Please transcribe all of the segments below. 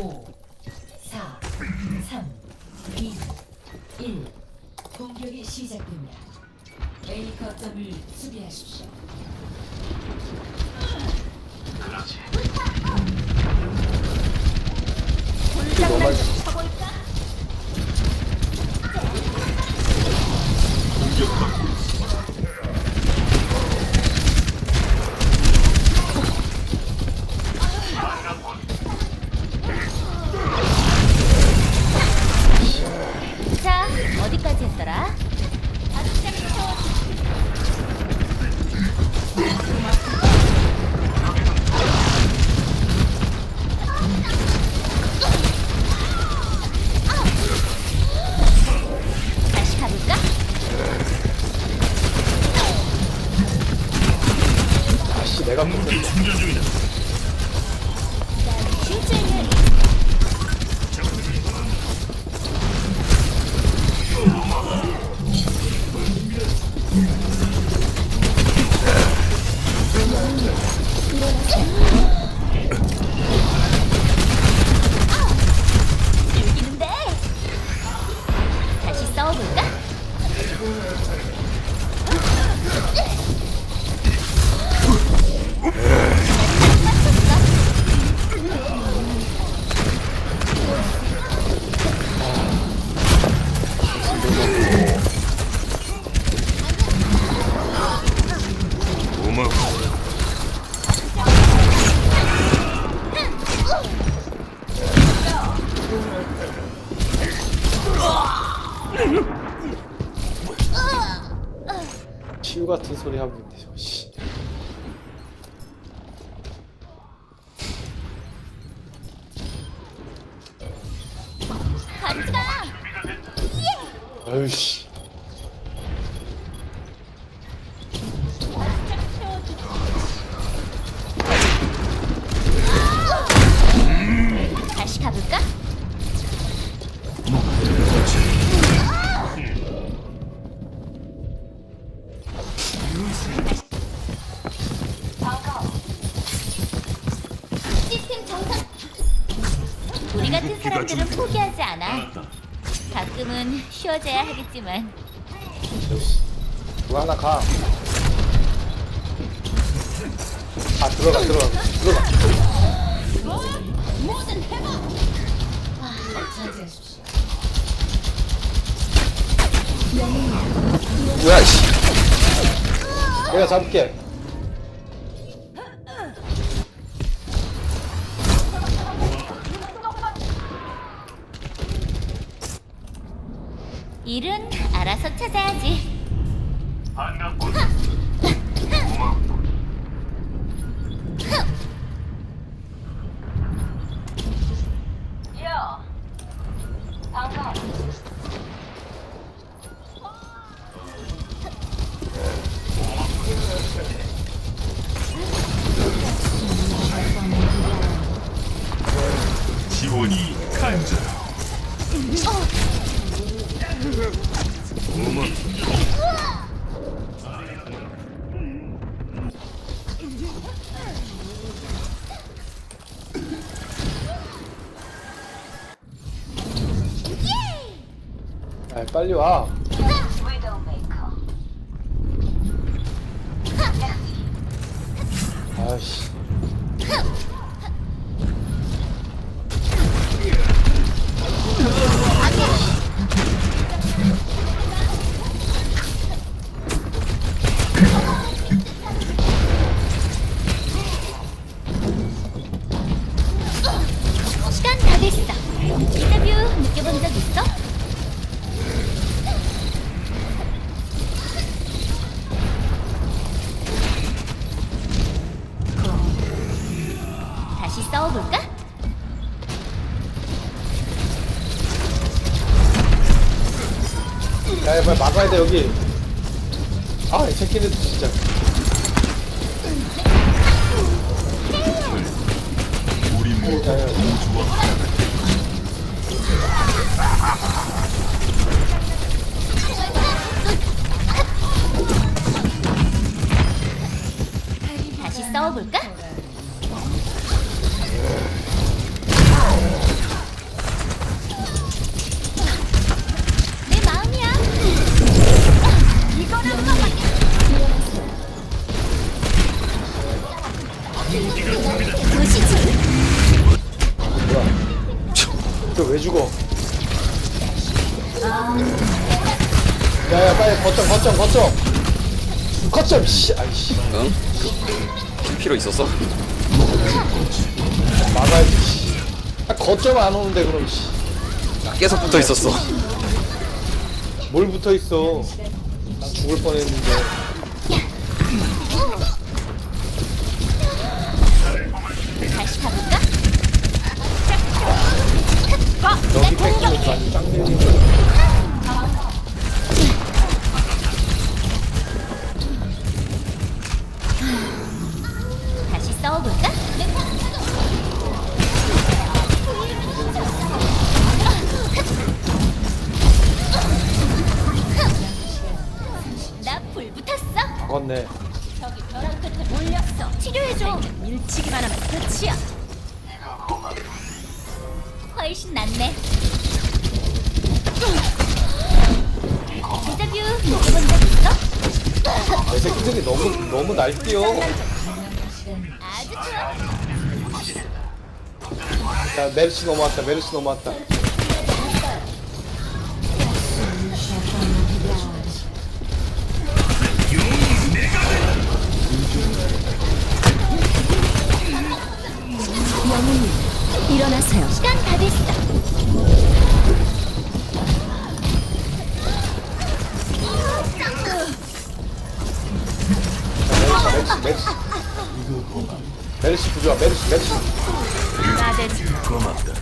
5, 4, 3, 2, 1. 공격이 시작됩니다. A 거점을 수비하십시오. 정말 자, 치유 같은 소리 하고 있는데 같은 사람들은 포기하지 않아. 가끔은 쉬어져야 하겠지만 누가 하나 가. 아 들어가 들어가 들어가. 차지하십시오. 뭐야 씨. 내가 잡을게. 일은 알아서 찾아야지. 지원이 와. 아씨. 야 이거 막아야 돼 여기. 아이 새끼들 진짜. 우리 모두 야, 야. 우주와 야야 빨리 거점 거점 거점 거점 씨 아이씨 응? 킬 필요 있었어? 막아야지 씨. 아, 거점 안 오는데 그럼 씨. 나 계속 붙어 있었어. 뭘 붙어 있어? 나 죽을 뻔했는데. 다시 가볼까? 여기 뺏기면 많이 짱들리 다시 새끼들이 너무 너무 날뛰어. 야 메르시 넘어왔다. 메르시 넘어왔다. 메르시 부좋아. 메르시 메르시. 고맙다.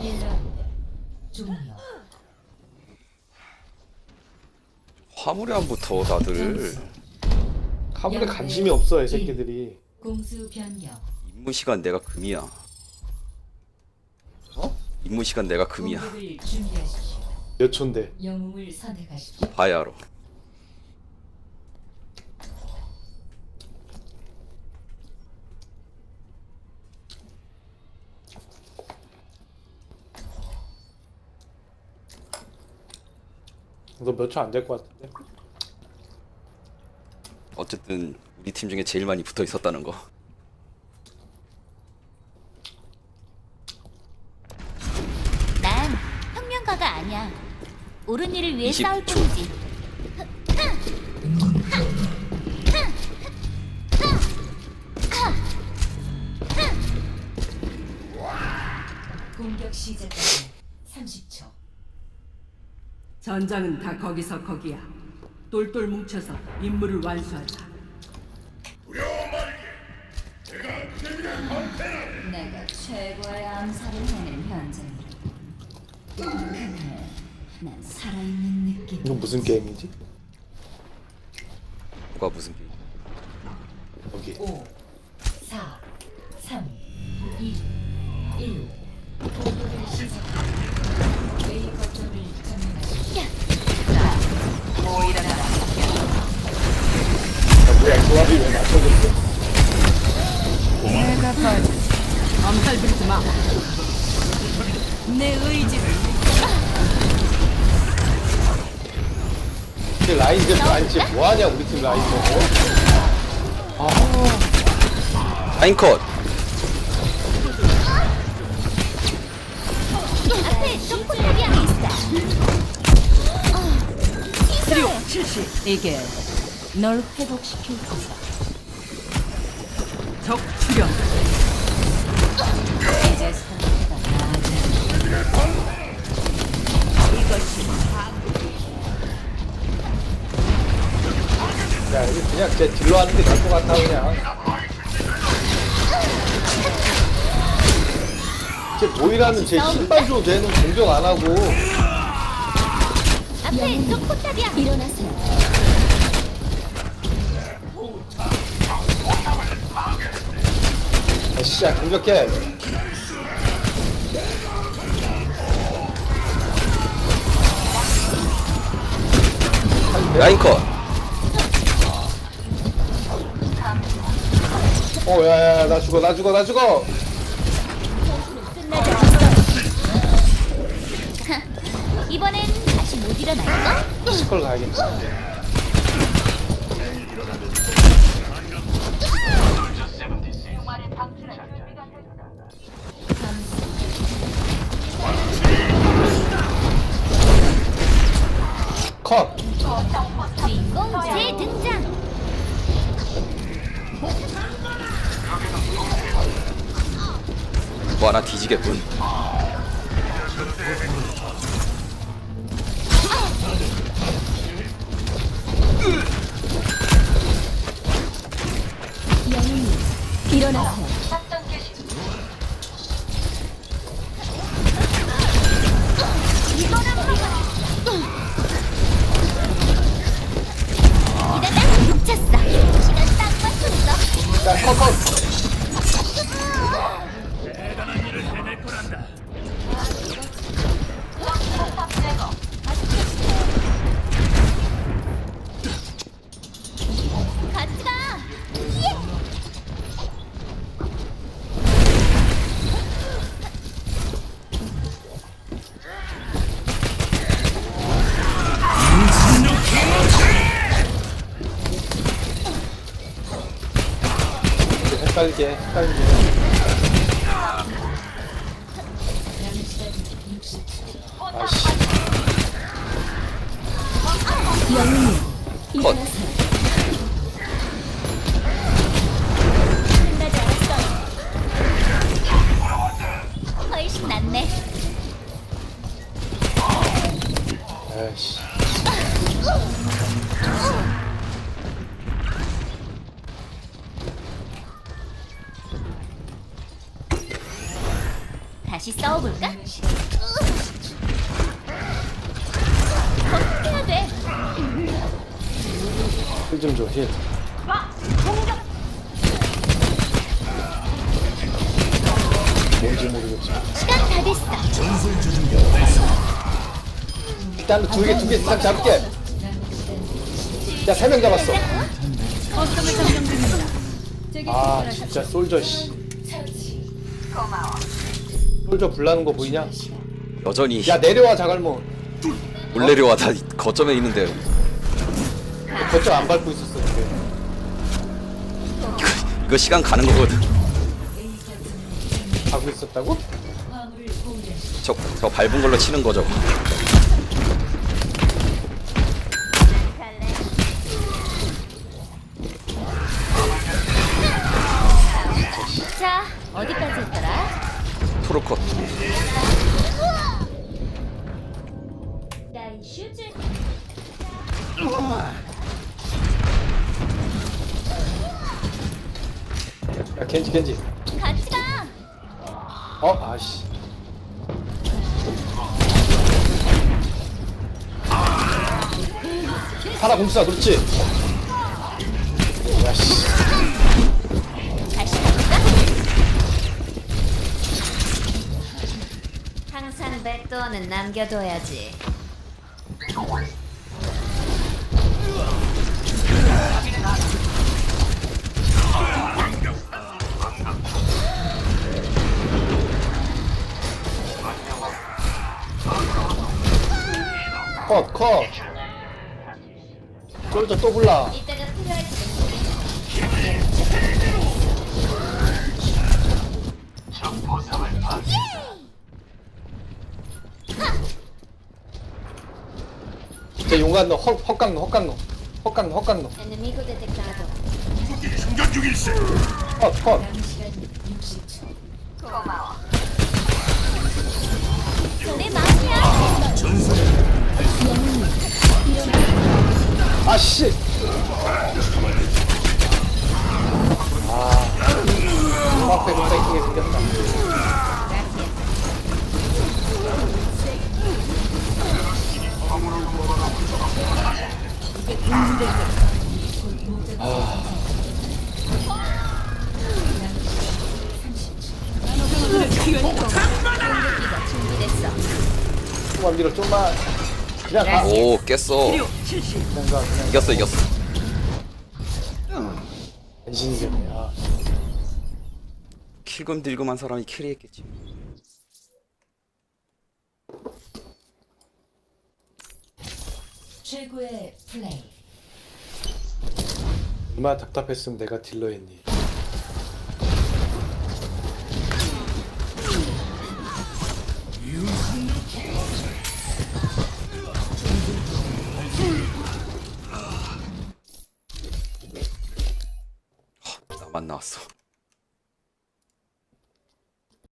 1라운드 종료. 화물에 안 붙어 다들. 화물에 관심이 없어 이 새끼들이. 공수 변경. 임무 시간 내가 금이야. 어? 임무 시간 내가 금이야. 공격을 준비하십시오. 몇 초인데? 영웅을 선택하십시오. 알 너 몇초 안 될 것 같은데? 어쨌든 우리 팀 중에 제일 많이 붙어 있었다는 거. 난 혁명가가 아니야. 옳은 일을 위해 20 싸울 초. 뿐이지. 공격 시작까지 30초. 전장은 다 거기서 거기야. 똘똘 뭉쳐서 임무를 완수하자. 내가 최고의 암살을 해낸 현장이라. 그래, 난 살아있는 느낌. 이건 무슨 게임이지? 뭐가 무슨 게임? 여기. 5, 조합이 왜 맞춰졌어? 엄살 부리지 마. 내 의지를 이 라인 좀 아니 지금 뭐하냐 우리 팀 라인 저거? 라인컷. 앞에. 이게 널 회복시킬 거다. 적 출현. 이제 상태가 나아져. 야 이거 그냥 쟤 딜러 하는 게 나을 것 같아 그냥. 쟤 모이라는 쟤 신발 줘도 쟤는 공격 안 하고 앞에 점프탑이야. 일어나세요. 야, 씨야 공격해. 라인컷. 어 야야야 나 죽어 나 죽어 나 죽어. 이번엔 다시 못 일어날까? 시컬 가야겠다. 일어나세요. 헷갈리게 헷갈리게. 아씨. 컷. 아이씨 다시 싸워볼까? 어떻게 해야 돼? 힐좀 줘힐 뭔지 모르겠지만 시간 다 됐어. 일단 두 개 두개 이상 잡을게 야 세 명 잡았어 거점을 점령 중입니다. 아 진짜 솔저 씨 솔저 불나는 거 보이냐? 여전히 야 내려와 자갈모 못 내려와 다 거점에 있는데 거점 안 밟고 있었어 근데 이거 시간 가는 거거든. 하고 있었다고? 저, 저 밟은 걸로 치는 거죠. 난 슈즈. 야 겐지 겐지 같이 가. 어? 아씨 하나 공수다 그렇지 야씨 다시 가볼까? 항상 백도어는 남겨둬야지. 컷컷. 솔저 또 불라 이따가 필요할 지. 제 용간 너 헛, 헛강로 헛강로 헛강로 헛강로 Enemigo detectado. 충전 중일세. 시간 60초. 내 마음이야. 아씨 아 앞에 못 뺏기게 생겼다 밀어 좀만 그냥 가오 깼어. 필요 70. 그냥 가 그냥 이겼어 이겼어. 되네 아 킬금 딜금한 사람이 캐리했겠지. 최고의 플레이. 얼마나 답답했으면 내가 딜러 했니 나왔어.